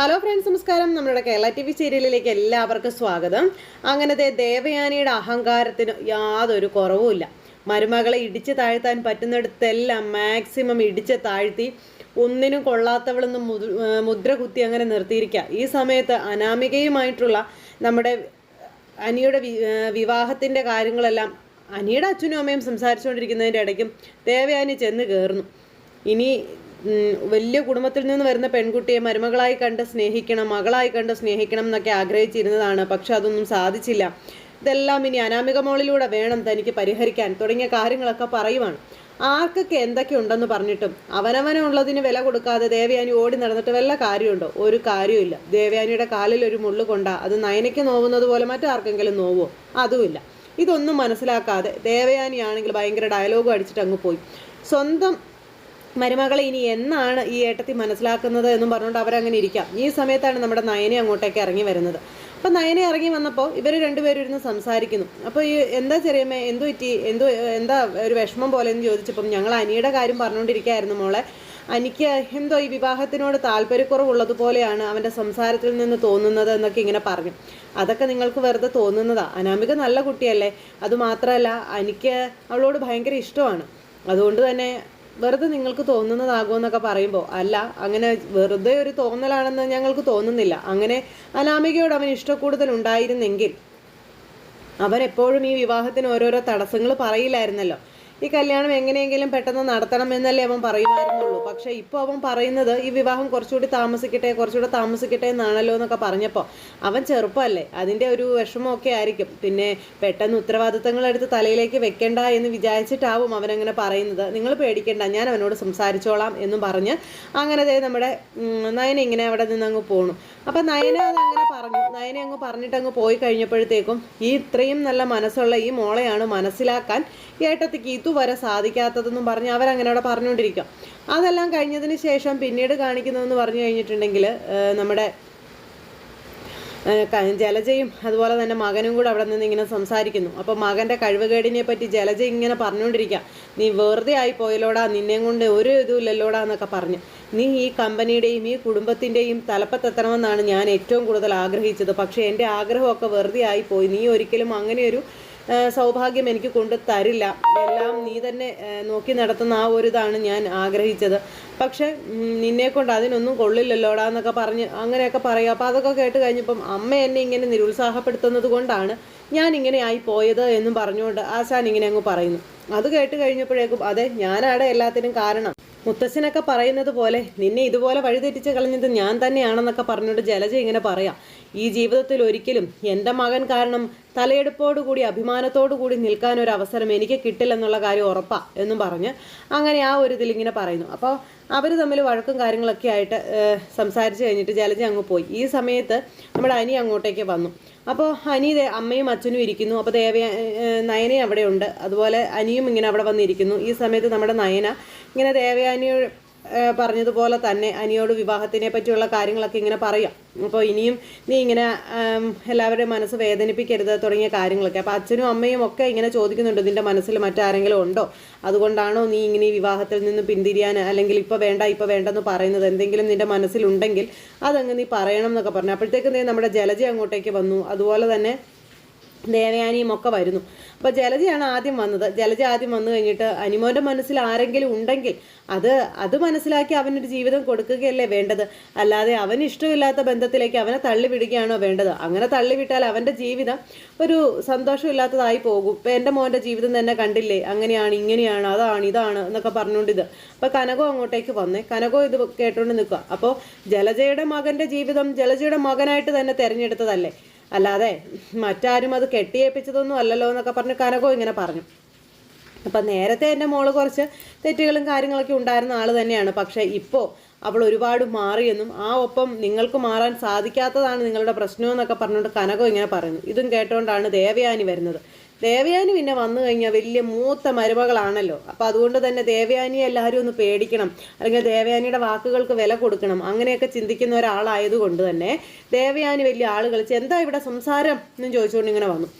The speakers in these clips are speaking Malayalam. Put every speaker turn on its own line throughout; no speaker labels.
ഹലോ ഫ്രണ്ട്സ് നമസ്കാരം. നമ്മുടെ കേരള ടി വി സീരിയലിലേക്ക് എല്ലാവർക്കും സ്വാഗതം. അങ്ങനത്തെ ദേവയാനിയുടെ അഹങ്കാരത്തിന് യാതൊരു കുറവുമില്ല മരുമകളെ ഇടിച്ച് താഴ്ത്താൻ പറ്റുന്നിടത്തെല്ലാം മാക്സിമം ഇടിച്ച് താഴ്ത്തി ഒന്നിനും കൊള്ളാത്തവളൊന്നും മുദ്ര കുത്തി അങ്ങനെ നിർത്തിയിരിക്കുക. ഈ സമയത്ത് അനാമികയുമായിട്ടുള്ള നമ്മുടെ അനിയുടെ വിവാഹത്തിന്റെ കാര്യങ്ങളെല്ലാം അനിയുടെ അച്ഛനും അമ്മയും സംസാരിച്ചുകൊണ്ടിരിക്കുന്നതിന്റെ ഇടയ്ക്കും ദേവയാനി ചെന്ന് കയറുന്നു ഇനി വലിയ കുടുംബത്തിൽ നിന്ന് വരുന്ന പെൺകുട്ടിയെ മരുമകളായി കണ്ട് സ്നേഹിക്കണം മകളായി കണ്ട് സ്നേഹിക്കണം എന്നൊക്കെ ആഗ്രഹിച്ചിരുന്നതാണ്. പക്ഷെ അതൊന്നും സാധിച്ചില്ല. ഇതെല്ലാം ഇനി അനാമിക മോളിലൂടെ വേണം തനിക്ക് പരിഹരിക്കാൻ. തുടങ്ങിയ കാര്യങ്ങളൊക്കെ പറയുവാണ്. ആർക്കൊക്കെ എന്തൊക്കെ ഉണ്ടെന്ന് പറഞ്ഞിട്ടും അവനവനുള്ളതിന് വില കൊടുക്കാതെ ദേവയാനി ഓടി നടന്നിട്ട് വല്ല കാര്യമുണ്ടോ? ഒരു കാര്യമില്ല ദേവയാനിയുടെ കാലിൽ ഒരു മുള്ളു കൊണ്ടാ അത് നയനയ്ക്ക് നോവുന്നത് പോലെ മറ്റാർക്കെങ്കിലും നോവോ അതുമില്ല. ഇതൊന്നും മനസ്സിലാക്കാതെ ദേവയാനിയാണെങ്കിൽ ഭയങ്കര ഡയലോഗും അടിച്ചിട്ട് അങ്ങ് പോയി. സ്വന്തം മരുമകളെ ഇനി എന്നാണ് ഈ ഏട്ടത്തി മനസ്സിലാക്കുന്നത് എന്നും പറഞ്ഞുകൊണ്ട് അവരങ്ങനെ ഇരിക്കാം. ഈ സമയത്താണ് നമ്മുടെ നയനെ അങ്ങോട്ടേക്ക് ഇറങ്ങി വരുന്നത്. അപ്പം നയനെ ഇറങ്ങി വന്നപ്പോൾ ഇവർ രണ്ടുപേരും ഇരുന്ന് സംസാരിക്കുന്നു. അപ്പോൾ ഈ എന്താ ചെറിയമ്മ എന്തു പറ്റി? എന്തു എന്താ ഒരു വിഷമം പോലെ എന്ന് ചോദിച്ചപ്പം ഞങ്ങൾ അനിയുടെ കാര്യം പറഞ്ഞുകൊണ്ടിരിക്കുകയായിരുന്നു മോളെ. അനിക്ക് എന്തോ ഈ വിവാഹത്തിനോട് താല്പര്യക്കുറവുള്ളതുപോലെയാണ് അവന്റെ സംസാരത്തിൽ നിന്ന് തോന്നുന്നത് എന്നൊക്കെ ഇങ്ങനെ പറഞ്ഞു. അതൊക്കെ നിങ്ങൾക്ക് വെറുതെ തോന്നുന്നതാ. അനാമിക നല്ല കുട്ടിയല്ലേ. അതുമാത്രമല്ല അനിക്ക് അവളോട് ഭയങ്കര ഇഷ്ടമാണ്. അതുകൊണ്ട് തന്നെ വെറുതെ നിങ്ങൾക്ക് തോന്നുന്നതാകുമെന്നൊക്കെ പറയുമ്പോൾ അല്ല അങ്ങനെ വെറുതെ ഒരു തോന്നലാണെന്ന് ഞങ്ങൾക്ക് തോന്നുന്നില്ല. അങ്ങനെ അനാമികയോട് അവൻ ഇഷ്ടക്കൂടുതൽ ഉണ്ടായിരുന്നെങ്കിൽ അവൻ എപ്പോഴും ഈ വിവാഹത്തിന് ഓരോരോ തടസ്സങ്ങൾ പറയില്ലായിരുന്നല്ലോ. ഈ കല്യാണം എങ്ങനെയെങ്കിലും പെട്ടെന്ന് നടത്തണം എന്നല്ലേ അവൻ പറയുമായിരുന്നുള്ളൂ. പക്ഷേ ഇപ്പോൾ അവൻ പറയുന്നത് ഈ വിവാഹം കുറച്ചുകൂടി താമസിക്കട്ടെ കുറച്ചുകൂടി താമസിക്കട്ടെ എന്നാണല്ലോ എന്നൊക്കെ പറഞ്ഞപ്പോൾ അവൻ ചെറുപ്പമല്ലേ അതിന്റെ ഒരു വിഷമമൊക്കെ ആയിരിക്കും. പിന്നെ പെട്ടെന്ന് ഉത്തരവാദിത്തങ്ങൾ എടുത്ത് തലയിലേക്ക് വെക്കേണ്ട എന്ന് വിചാരിച്ചിട്ടാവും അവനങ്ങനെ പറയുന്നത്. നിങ്ങൾ പേടിക്കേണ്ട ഞാൻ അവനോട് സംസാരിച്ചോളാം എന്നും പറഞ്ഞ് അങ്ങനെ നമ്മുടെ നയന ഇങ്ങനെ അവിടെ നിന്ന് അങ്ങ് പോണു. അപ്പം നയന അതങ്ങനെ പറഞ്ഞു. നയനെ അങ്ങ് പറഞ്ഞിട്ട് അങ്ങ് പോയി കഴിഞ്ഞപ്പോഴത്തേക്കും ഈ ഇത്രയും നല്ല മനസ്സുള്ള ഈ മോളെയാണ് മനസ്സിലാക്കാൻ ഏട്ടത്തിക്ക് ഇതുവരെ സാധിക്കാത്തതെന്നും പറഞ്ഞ് അവരങ്ങനെ അവിടെ പറഞ്ഞുകൊണ്ടിരിക്കുക. അതെല്ലാം കഴിഞ്ഞതിന് ശേഷം പിന്നീട് കാണിക്കുന്നതെന്ന് പറഞ്ഞു കഴിഞ്ഞിട്ടുണ്ടെങ്കിൽ നമ്മുടെ ജലജയും അതുപോലെ തന്നെ മകനും കൂടെ അവിടെ നിന്ന് ഇങ്ങനെ സംസാരിക്കുന്നു. അപ്പോൾ മകന്റെ കഴിവുകേടിനെ പറ്റി ജലജ ഇങ്ങനെ പറഞ്ഞുകൊണ്ടിരിക്കുക. നീ വെറുതെ ആയി പോയല്ലോടാ നിന്നെയും കൊണ്ട് ഒരു ഇതുമില്ലല്ലോടാ എന്നൊക്കെ പറഞ്ഞ്. നീ ഈ കമ്പനിയുടെയും ഈ കുടുംബത്തിന്റെയും തലപ്പത്തെത്തണമെന്നാണ് ഞാൻ ഏറ്റവും കൂടുതൽ ആഗ്രഹിച്ചത്. പക്ഷേ എന്റെ ആഗ്രഹമൊക്കെ വെറുതെ ആയിപ്പോയി. പോയി നീ ഒരിക്കലും അങ്ങനെയൊരു സൗഭാഗ്യം എനിക്ക് കൊണ്ട് തരില്ല. എല്ലാം നീ തന്നെ നോക്കി നടത്തുന്ന ആ ഒരു ഇതാണ് ഞാൻ ആഗ്രഹിച്ചത്. പക്ഷേ നിന്നെ കൊണ്ട് അതിനൊന്നും കൊള്ളില്ലല്ലോടാ എന്നൊക്കെ പറഞ്ഞ് അങ്ങനെയൊക്കെ പറയുക. അപ്പോൾ അതൊക്കെ കേട്ട് കഴിഞ്ഞപ്പം അമ്മ എന്നെ ഇങ്ങനെ നിരുത്സാഹപ്പെടുത്തുന്നത് കൊണ്ടാണ് ഞാൻ ഇങ്ങനെ ആയി പോയത് എന്നും പറഞ്ഞുകൊണ്ട് ആശാൻ ഇങ്ങനെ അങ്ങ് പറയുന്നു. അത് കേട്ട് കഴിഞ്ഞപ്പോഴേക്കും അതെ ഞാനാടെ എല്ലാത്തിനും കാരണം. മുത്തശ്ശനൊക്കെ പറയുന്നത് പോലെ നിന്നെ ഇതുപോലെ വഴിതെറ്റിച്ച് കളഞ്ഞത് ഞാൻ തന്നെയാണെന്നൊക്കെ പറഞ്ഞുകൊണ്ട് ജലജ ഇങ്ങനെ പറയാം. ഈ ജീവിതത്തിൽ ഒരിക്കലും എന്റെ മകൻ കാരണം തലയെടുപ്പോടുകൂടി അഭിമാനത്തോടുകൂടി നിൽക്കാൻ ഒരു അവസരം എനിക്ക് കിട്ടില്ലെന്നുള്ള കാര്യം ഉറപ്പാ എന്നും പറഞ്ഞ് അങ്ങനെ ആ ഒരു ഇതിലിങ്ങനെ പറയുന്നു. അപ്പോൾ അവർ തമ്മിൽ വഴക്കും കാര്യങ്ങളൊക്കെ ആയിട്ട് സംസാരിച്ച് കഴിഞ്ഞിട്ട് ജലജ അങ്ങ് പോയി. ഈ സമയത്ത് നമ്മുടെ അനി അങ്ങോട്ടേക്ക് വന്നു. അപ്പോൾ അനി അമ്മയും അച്ഛനും ഇരിക്കുന്നു. അപ്പോൾ ദേവ നയന അവിടെ ഉണ്ട് അതുപോലെ അനിയും ഇങ്ങനെ അവിടെ വന്നിരിക്കുന്നു. ഈ സമയത്ത് നമ്മുടെ നയന ഇങ്ങനെ ദേവയാനിയുടെ പറഞ്ഞതുപോലെ തന്നെ അനിയോട് വിവാഹത്തിനെ പറ്റിയുള്ള കാര്യങ്ങളൊക്കെ ഇങ്ങനെ പറയാം. അപ്പോൾ ഇനിയും നീ ഇങ്ങനെ എല്ലാവരുടെയും മനസ്സ് വേദനിപ്പിക്കരുത് തുടങ്ങിയ കാര്യങ്ങളൊക്കെ. അപ്പോൾ അച്ഛനും അമ്മയും ഒക്കെ ഇങ്ങനെ ചോദിക്കുന്നുണ്ട് നിന്റെ മനസ്സിൽ മറ്റാരെങ്കിലും ഉണ്ടോ? അതുകൊണ്ടാണോ നീ ഇങ്ങനെ ഈ വിവാഹത്തിൽ നിന്ന് പിന്തിരിയാൻ അല്ലെങ്കിൽ ഇപ്പോൾ വേണ്ട ഇപ്പോൾ വേണ്ടെന്ന് പറയുന്നത്? എന്തെങ്കിലും നിന്റെ മനസ്സിലുണ്ടെങ്കിൽ അതങ്ങ് നീ പറയണം എന്നൊക്കെ പറഞ്ഞു. അപ്പോഴത്തേക്കും നീ നമ്മുടെ ജലജ അങ്ങോട്ടേക്ക് വന്നു. അതുപോലെ തന്നെ ദേവയാനിയും ഒക്കെ വരുന്നു. അപ്പോൾ ജലജയാണ് ആദ്യം വന്നത്. ജലജ ആദ്യം വന്നു കഴിഞ്ഞിട്ട് അനിമോന്റെ മനസ്സിൽ ആരെങ്കിലും ഉണ്ടെങ്കിൽ അത് അത് മനസ്സിലാക്കി അവനൊരു ജീവിതം കൊടുക്കുകയല്ലേ വേണ്ടത്? അല്ലാതെ അവൻ ഇഷ്ടമില്ലാത്ത ബന്ധത്തിലേക്ക് അവനെ തള്ളിവിടുകയാണോ വേണ്ടത്? അങ്ങനെ തള്ളിവിട്ടാൽ അവന്റെ ജീവിതം ഒരു സന്തോഷമില്ലാത്തതായി പോകും. ഇപ്പം എന്റെ മോന്റെ ജീവിതം തന്നെ കണ്ടില്ലേ? അങ്ങനെയാണ് ഇങ്ങനെയാണ് അതാണ് ഇതാണ് എന്നൊക്കെ പറഞ്ഞുകൊണ്ട് ഇത്. അപ്പോൾ കനകോ അങ്ങോട്ടേക്ക് വന്നേ. കനകോ ഇത് കേട്ടുകൊണ്ട് നിൽക്കുക അപ്പോൾ ജലജയുടെ മകന്റെ ജീവിതം ജലജയുടെ മകനായിട്ട് തന്നെ തിരഞ്ഞെടുത്തതല്ലേ? അല്ലാതെ മറ്റാരും അത് കെട്ടിയേപ്പിച്ചതൊന്നും അല്ലല്ലോ എന്നൊക്കെ പറഞ്ഞ് കനകോ ഇങ്ങനെ പറഞ്ഞു. അപ്പം നേരത്തെ എന്റെ മോൾ കുറച്ച് തെറ്റുകളും കാര്യങ്ങളൊക്കെ ഉണ്ടായിരുന്ന ആൾ തന്നെയാണ്. പക്ഷേ ഇപ്പോൾ അവൾ ഒരുപാട് മാറിയെന്നും ആ ഒപ്പം നിങ്ങൾക്ക് മാറാൻ സാധിക്കാത്തതാണ് നിങ്ങളുടെ പ്രശ്നമെന്നൊക്കെ പറഞ്ഞുകൊണ്ട് കനകം ഇങ്ങനെ പറയുന്നു. ഇതും കേട്ടുകൊണ്ടാണ് ദേവയാനി വരുന്നത്. ദേവയാനി പിന്നെ വന്നു കഴിഞ്ഞാൽ വലിയ മൂത്ത മരുമകളാണല്ലോ. അപ്പം അതുകൊണ്ട് തന്നെ ദേവയാനിയെ എല്ലാവരും ഒന്ന് പേടിക്കണം. അല്ലെങ്കിൽ ദേവയാനിയുടെ വാക്കുകൾക്ക് വില കൊടുക്കണം. അങ്ങനെയൊക്കെ ചിന്തിക്കുന്ന ഒരാളായതുകൊണ്ട് തന്നെ ദേവയാനി വലിയ ആളുകൾ എന്താ ഇവിടെ സംസാരം എന്നും ചോദിച്ചുകൊണ്ട് ഇങ്ങനെ വന്നു.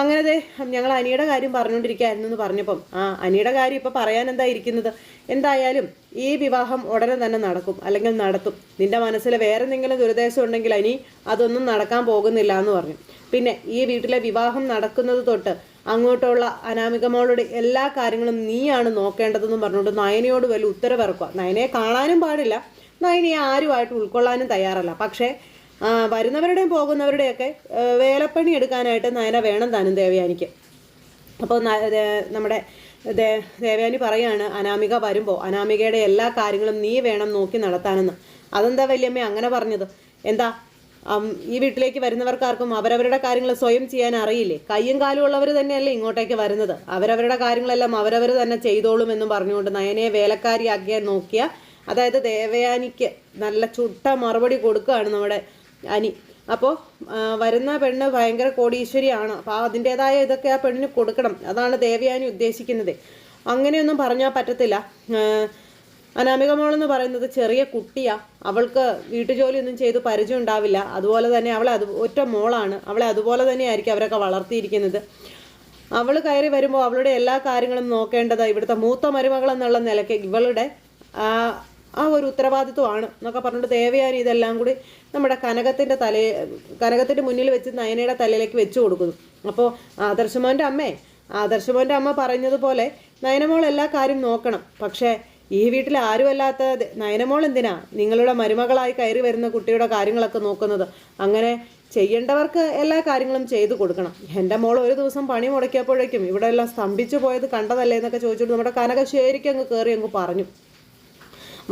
അങ്ങനെ ദേ ഞങ്ങൾ അനിയുടെ കാര്യം പറഞ്ഞുകൊണ്ടിരിക്കുകയായിരുന്നു എന്ന് പറഞ്ഞപ്പം ആ അനിയുടെ കാര്യം ഇപ്പോൾ പറയാൻ എന്താ ഇരിക്കുന്നത്? എന്തായാലും ഈ വിവാഹം ഉടനെ തന്നെ നടക്കും അല്ലെങ്കിൽ നടത്തും. നിന്റെ മനസ്സിൽ വേറെ എന്തെങ്കിലും ദുരുദ്ദേശം ഉണ്ടെങ്കിൽ അനി അതൊന്നും നടക്കാൻ പോകുന്നില്ല എന്ന് പറഞ്ഞു. പിന്നെ ഈ വീട്ടിലെ വിവാഹം നടക്കുന്നത് തൊട്ട് അങ്ങോട്ടുള്ള അനാമികമോളുടെ എല്ലാ കാര്യങ്ങളും നീയാണ് നോക്കേണ്ടതെന്നും പറഞ്ഞുകൊണ്ട് നയനയോട് വലിയ ഉത്തരവിറക്കുക. നയനയെ കാണാനും പാടില്ല. നയനയെ ആരുമായിട്ട് ഉൾക്കൊള്ളാനും തയ്യാറല്ല. പക്ഷേ വരുന്നവരുടെയും പോകുന്നവരുടെയൊക്കെ വേലപ്പണി എടുക്കാനായിട്ട് നയന വേണം താനും ദേവയാനിക്ക്. അപ്പോൾ നമ്മുടെ ദേവയാനി പറയാണ് അനാമിക വരുമ്പോൾ അനാമികയുടെ എല്ലാ കാര്യങ്ങളും നീ വേണം നോക്കി നടത്താനെന്ന്. അതെന്താ വല്യമ്മ അങ്ങനെ പറഞ്ഞത്? എന്താ ഈ വീട്ടിലേക്ക് വരുന്നവർക്കാർക്കും അവരവരുടെ കാര്യങ്ങൾ സ്വയം ചെയ്യാൻ അറിയില്ലേ? കയ്യും കാലും ഉള്ളവർ തന്നെയല്ലേ ഇങ്ങോട്ടേക്ക് വരുന്നത്. അവരവരുടെ കാര്യങ്ങളെല്ലാം അവരവർ തന്നെ ചെയ്തോളും എന്നും പറഞ്ഞുകൊണ്ട് നയനയെ വേലക്കാരിയാക്കിയാൽ നോക്കിയ അതായത് ദേവയാനിക്ക് നല്ല ചുട്ട മറുപടി കൊടുക്കുകയാണ് നമ്മുടെ അനി. അപ്പോൾ വരുന്ന പെണ്ണ് ഭയങ്കര കോടീശ്വരിയാണ്. അപ്പോൾ അതിന്റെതായ ഇതൊക്കെ ആ പെണ്ണിന് കൊടുക്കണം. അതാണ് ദേവയാനി ഉദ്ദേശിക്കുന്നത്. അങ്ങനെയൊന്നും പറഞ്ഞാൽ പറ്റത്തില്ല. അനാമിക എന്ന് പറയുന്നത് ചെറിയ കുട്ടിയാ. അവൾക്ക് വീട്ടുജോലിയൊന്നും ചെയ്ത് പരിചയം ഉണ്ടാവില്ല. അതുപോലെ തന്നെ അവളെ അത് ഒറ്റ മോളാണ്. അവളെ അതുപോലെ തന്നെയായിരിക്കും അവരൊക്കെ വളർത്തിയിരിക്കുന്നത്. അവൾ കയറി വരുമ്പോൾ അവളുടെ എല്ലാ കാര്യങ്ങളും നോക്കേണ്ടത്. ഇവിടുത്തെ മൂത്ത മരുമകൾ എന്നുള്ള നിലയ്ക്ക് ഇവളുടെ ആ ഒരു ഉത്തരവാദിത്വമാണ് എന്നൊക്കെ പറഞ്ഞിട്ട് ദേവയാനി ഇതെല്ലാം കൂടി നമ്മുടെ കനകത്തിന്റെ തല കനകത്തിന്റെ മുന്നിൽ വെച്ച് നയനയുടെ തലയിലേക്ക് വെച്ച് കൊടുക്കുന്നു. അപ്പോൾ ആദർശമോന്റെ അമ്മേ ആദർശമോന്റെ അമ്മ പറഞ്ഞതുപോലെ നയനമോൾ എല്ലാ കാര്യം നോക്കണം. പക്ഷേ ഈ വീട്ടിൽ ആരുമല്ലാത്ത നയനമോൾ എന്തിനാ? നിങ്ങളുടെ മരുമകളായി കയറി വരുന്ന കുട്ടിയുടെ കാര്യങ്ങളൊക്കെ നോക്കുന്നത്. അങ്ങനെ ചെയ്യേണ്ടവർക്ക് എല്ലാ കാര്യങ്ങളും ചെയ്തു കൊടുക്കണം. എന്റെ മോൾ ഒരു ദിവസം പണി മുടക്കിയപ്പോഴേക്കും ഇവിടെ എല്ലാം സ്തംഭിച്ചു പോയത് കണ്ടതല്ലേ എന്നൊക്കെ ചോദിച്ചിട്ട് നമ്മുടെ കനക ശരിക്കും അങ്ങ് കയറി അങ്ങ് പറഞ്ഞു.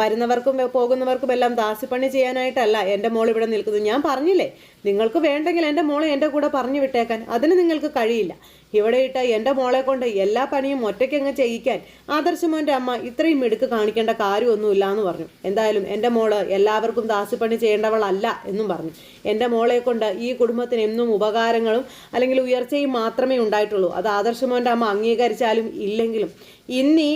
വരുന്നവർക്കും പോകുന്നവർക്കും എല്ലാം ദാസിപ്പണി ചെയ്യാനായിട്ടല്ല എന്റെ മോൾ ഇവിടെ നിൽക്കുന്നത്. ഞാൻ പറഞ്ഞില്ലേ നിങ്ങൾക്ക് വേണ്ടെങ്കിൽ എന്റെ മോളെ എന്റെ കൂടെ പറഞ്ഞു വിട്ടേക്കാൻ. അതിന് നിങ്ങൾക്ക് കഴിയില്ല. ഇവിടെ ഇട്ട എന്റെ മോളെ കൊണ്ട് എല്ലാ പണിയും ഒറ്റയ്ക്കങ്ങ് ചെയ്യിക്കാൻ ആദർശമോന്റെ അമ്മ ഇത്രയും മിടുക്ക് കാണിക്കേണ്ട കാര്യമൊന്നുമില്ല എന്ന് പറഞ്ഞു. എന്തായാലും എന്റെ മോൾ എല്ലാവർക്കും ദാസിപ്പണി ചെയ്യേണ്ടവളല്ല എന്നും പറഞ്ഞു. എന്റെ മോളെ കൊണ്ട് ഈ കുടുംബത്തിന് എന്നും ഉപകാരങ്ങളും അല്ലെങ്കിൽ ഉയർച്ചയും മാത്രമേ ഉണ്ടായിട്ടുള്ളൂ. അത് ആദർശമോന്റെ അമ്മ അംഗീകരിച്ചാലും ഇല്ലെങ്കിലും ഇന്നീ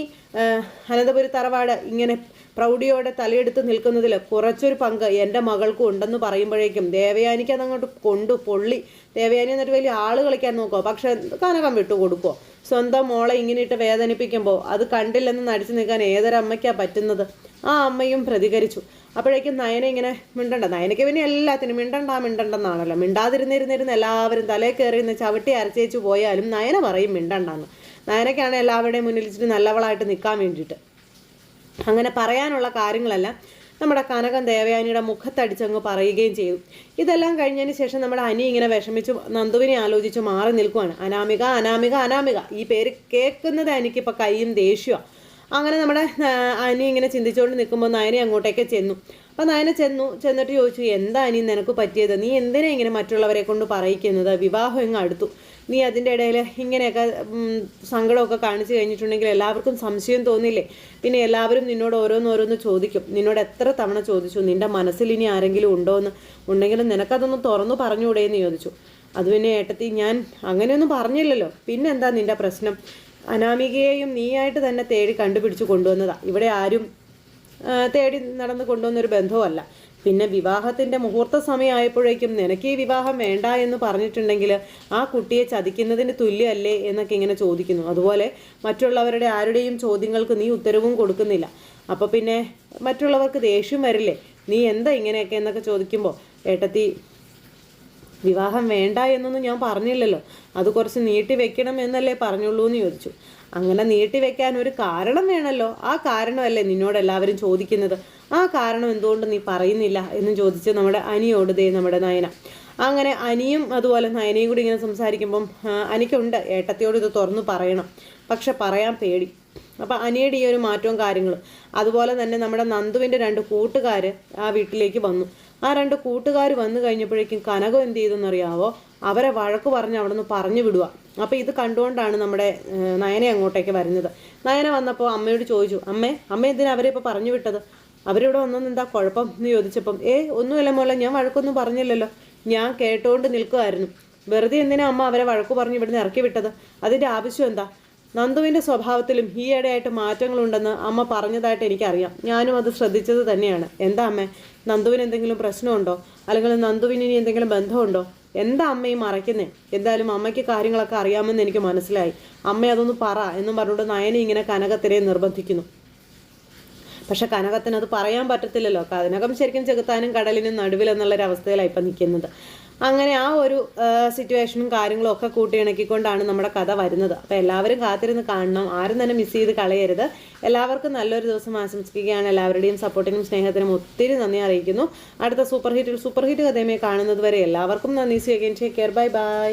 അനന്തപുരി തറവാട് ഇങ്ങനെ പ്രൗഢിയോടെ തലയെടുത്ത് നിൽക്കുന്നതിൽ കുറച്ചൊരു പങ്ക് എന്റെ മകൾക്കും ഉണ്ടെന്ന് പറയുമ്പോഴേക്കും ദേവയാനിക്ക് അതങ്ങോട്ട് കൊണ്ടു പൊള്ളി. ദേവയാനി എന്നിട്ട് വലിയ ആൾ കളിക്കാൻ നോക്കുമോ പക്ഷെ കനകം വിട്ടു കൊടുക്കുമോ സ്വന്തം മോളെ ഇങ്ങനെ ഇട്ട് വേദനിപ്പിക്കുമ്പോൾ അത് കണ്ടില്ലെന്ന് നടിച്ചു നിൽക്കാൻ ഏതൊരമ്മയ്ക്കാ പറ്റുന്നത്? ആ അമ്മയും പ്രതികരിച്ചു. അപ്പോഴേക്കും നയന ഇങ്ങനെ മിണ്ടണ്ട. നയനയ്ക്ക് പിന്നെ എല്ലാത്തിനും മിണ്ടണ്ട മിണ്ടണ്ടെന്നാണല്ലോ. മിണ്ടാതിരുന്നിരുന്നിരുന്ന് എല്ലാവരും തലേ കയറി നിന്ന് ചവിട്ടി അരച്ചേച്ചു പോയാലും നയന പറയും മിണ്ടണ്ടെന്ന്. നയനയ്ക്കാണ് എല്ലാവരുടെയും മുന്നിൽ ഇച്ചിരി നല്ലവളായിട്ട് നിൽക്കാൻ വേണ്ടിയിട്ട്. അങ്ങനെ പറയാനുള്ള കാര്യങ്ങളെല്ലാം. നമ്മുടെ കനകം ദേവയാനിയുടെ മുഖത്തടിച്ചങ്ങ് പറയുകയും ചെയ്തു. ഇതെല്ലാം കഴിഞ്ഞതിന് ശേഷം നമ്മുടെ അനി ഇങ്ങനെ വിഷമിച്ചു നന്ദുവിനെ ആലോചിച്ച് മാറി നിൽക്കുവാണ്. അനാമിക അനാമിക അനാമിക. ഈ പേര് കേൾക്കുന്നത് എനിക്കിപ്പോൾ കൈയും ദേഷ്യമാണ് അങ്ങനെ നമ്മുടെ അനി ഇങ്ങനെ ചിന്തിച്ചുകൊണ്ട് നിൽക്കുമ്പോൾ നയനി അങ്ങോട്ടേക്ക് ചെന്നു. അപ്പോൾ നയന ചെന്നു ചെന്നിട്ട് ചോദിച്ചു എന്താ ഇനി നിനക്ക് പറ്റിയത്? നീ എന്തിനാ ഇങ്ങനെ മറ്റുള്ളവരെ കൊണ്ട് പറയിക്കുന്നത് വിവാഹം ഇങ്ങ് അടുത്തു? നീ അതിന്റെ ഇടയിൽ ഇങ്ങനെയൊക്കെ സങ്കടമൊക്കെ കാണിച്ചു കഴിഞ്ഞിട്ടുണ്ടെങ്കിൽ എല്ലാവർക്കും സംശയം തോന്നില്ലേ? പിന്നെ എല്ലാവരും നിന്നോട് ഓരോന്നോരോന്ന് ചോദിക്കും. നിന്നോട് എത്ര തവണ ചോദിച്ചു? നിന്റെ മനസ്സിൽ ഇനി ആരെങ്കിലും ഉണ്ടോ എന്ന്? ഉണ്ടെങ്കിലും നിനക്കതൊന്ന് തുറന്നു പറഞ്ഞുകൂടെ എന്ന് ചോദിച്ചു. അത് പിന്നെ ഏട്ടത്തി ഞാൻ അങ്ങനെയൊന്നും പറഞ്ഞില്ലല്ലോ. പിന്നെ എന്താ നിന്റെ പ്രശ്നം? അനാമികയെയും നീയായിട്ട് തന്നെ തേടി കണ്ടുപിടിച്ച് കൊണ്ടുവന്നതാ. ഇവിടെ ആരും തേടി നടന്ന് കൊണ്ടുവന്നൊരു ബന്ധവുമല്ല. പിന്നെ വിവാഹത്തിന്റെ മുഹൂർത്ത സമയമായപ്പോഴേക്കും നിനക്ക് ഈ വിവാഹം വേണ്ട എന്ന് പറഞ്ഞിട്ടുണ്ടെങ്കിൽ ആ കുട്ടിയെ ചതിക്കുന്നതിന് തുല്യമല്ലേ എന്നൊക്കെ ഇങ്ങനെ ചോദിക്കുന്നു. അതുപോലെ മറ്റുള്ളവരുടെ ആരുടെയും ചോദ്യങ്ങൾക്ക് നീ ഉത്തരവും കൊടുക്കുന്നില്ല. അപ്പോൾ പിന്നെ മറ്റുള്ളവർക്ക് ദേഷ്യം വരില്ലേ? നീ എന്താ ഇങ്ങനെയൊക്കെ എന്നൊക്കെ ചോദിക്കുമ്പോൾ ഏട്ടത്തി വിവാഹം വേണ്ട എന്നൊന്നും ഞാൻ പറഞ്ഞില്ലല്ലോ. അത് കുറച്ച് നീട്ടി വെക്കണം എന്നല്ലേ പറഞ്ഞുള്ളൂ എന്ന് ചോദിച്ചു. അങ്ങനെ നീട്ടി വെക്കാൻ ഒരു കാരണം വേണമല്ലോ ആ കാരണമല്ലേ നിന്നോട് എല്ലാവരും ചോദിക്കുന്നത്? ആ കാരണം എന്തുകൊണ്ട് നീ പറയുന്നില്ല എന്ന് ചോദിച്ച് നമ്മുടെ അനിയോട് ദേ നമ്മുടെ നയന. അങ്ങനെ അനിയും അതുപോലെ നയനയും കൂടി ഇങ്ങനെ സംസാരിക്കുമ്പം അനിക്കുണ്ട്. ഏട്ടത്തിയോട് ഇത് തുറന്നു പറയണം. പക്ഷെ പറയാൻ പേടി. അപ്പം അനിയുടെ ഈ ഒരു മാറ്റവും കാര്യങ്ങളും. അതുപോലെ തന്നെ നമ്മുടെ നന്ദുവിന്റെ രണ്ട് കൂട്ടുകാർ ആ വീട്ടിലേക്ക് വന്നു. ആ രണ്ട് കൂട്ടുകാർ വന്നു കഴിഞ്ഞപ്പോഴേക്കും കനകം എന്ത് ചെയ്തെന്നറിയാവോ? അവരെ വഴക്ക് പറഞ്ഞ് അവിടെ നിന്ന് പറഞ്ഞു വിടുക. അപ്പോൾ ഇത് കണ്ടുകൊണ്ടാണ് നമ്മുടെ നയനെ അങ്ങോട്ടേക്ക് വരുന്നത്. നയന വന്നപ്പോൾ അമ്മയോട് ചോദിച്ചു അമ്മേ അമ്മ എന്തിനാ അവരെ ഇപ്പോൾ പറഞ്ഞു വിട്ടത്? അവരിവിടെ വന്നൊന്നും എന്താ കുഴപ്പം? എന്ന് ചോദിച്ചപ്പം ഏ ഒന്നുമില്ല മോളെ ഞാൻ വഴക്കൊന്നും പറഞ്ഞില്ലല്ലോ. ഞാൻ കേട്ടോണ്ട് നിൽക്കുമായിരുന്നു വെറുതെ എന്തിനാ അമ്മ അവരെ വഴക്ക് പറഞ്ഞ് ഇവിടുന്ന് ഇറക്കി വിട്ടത്? അതിന്റെ ആവശ്യം എന്താ? നന്ദുവിന്റെ സ്വഭാവത്തിലും ഈയിടെയായിട്ട് മാറ്റങ്ങളുണ്ടെന്ന് അമ്മ പറഞ്ഞതായിട്ട് എനിക്കറിയാം. ഞാനും അത് ശ്രദ്ധിച്ചത് തന്നെയാണ്. എന്താ അമ്മേ? നന്ദുവിന് എന്തെങ്കിലും പ്രശ്നമുണ്ടോ? അല്ലെങ്കിൽ നന്ദുവിന് ഇനി എന്തെങ്കിലും ബന്ധമുണ്ടോ? എന്താ അമ്മയും മറയ്ക്കുന്നേ? എന്തായാലും അമ്മയ്ക്ക് കാര്യങ്ങളൊക്കെ അറിയാമെന്ന് എനിക്ക് മനസ്സിലായി. അമ്മ അതൊന്ന് പറ എന്നും പറഞ്ഞുകൊണ്ട് നയനി ഇങ്ങനെ കനകത്തിനെ നിർബന്ധിക്കുന്നു. പക്ഷെ കനകത്തിന് അത് പറയാൻ പറ്റത്തില്ലല്ലോ. കനകം ശരിക്കും ചെകുത്താനും കടലിനും നടുവിൽ ഇപ്പം നിൽക്കുന്നത്. അങ്ങനെ ആ ഒരു സിറ്റുവേഷനും കാര്യങ്ങളും ഒക്കെ കൂട്ടിയിണക്കിക്കൊണ്ടാണ് നമ്മുടെ കഥ വരുന്നത്. അപ്പോൾ എല്ലാവരും കാത്തിരുന്ന് കാണണം. ആരും തന്നെ മിസ് ചെയ്ത് കളയരുത്. എല്ലാവർക്കും നല്ലൊരു ദിവസം ആശംസിക്കുകയാണ്. എല്ലാവരുടെയും സപ്പോർട്ടിനും സ്നേഹത്തിനും ഒത്തിരി നന്ദി അറിയിക്കുന്നു. അടുത്ത സൂപ്പർ ഹിറ്റിൽ സൂപ്പർ ഹിറ്റ് കഥയുമായി കാണുന്നത് വരെ എല്ലാവർക്കും നന്ദി. സ്വീകരിച്ച് കെയർ ബൈ ബൈ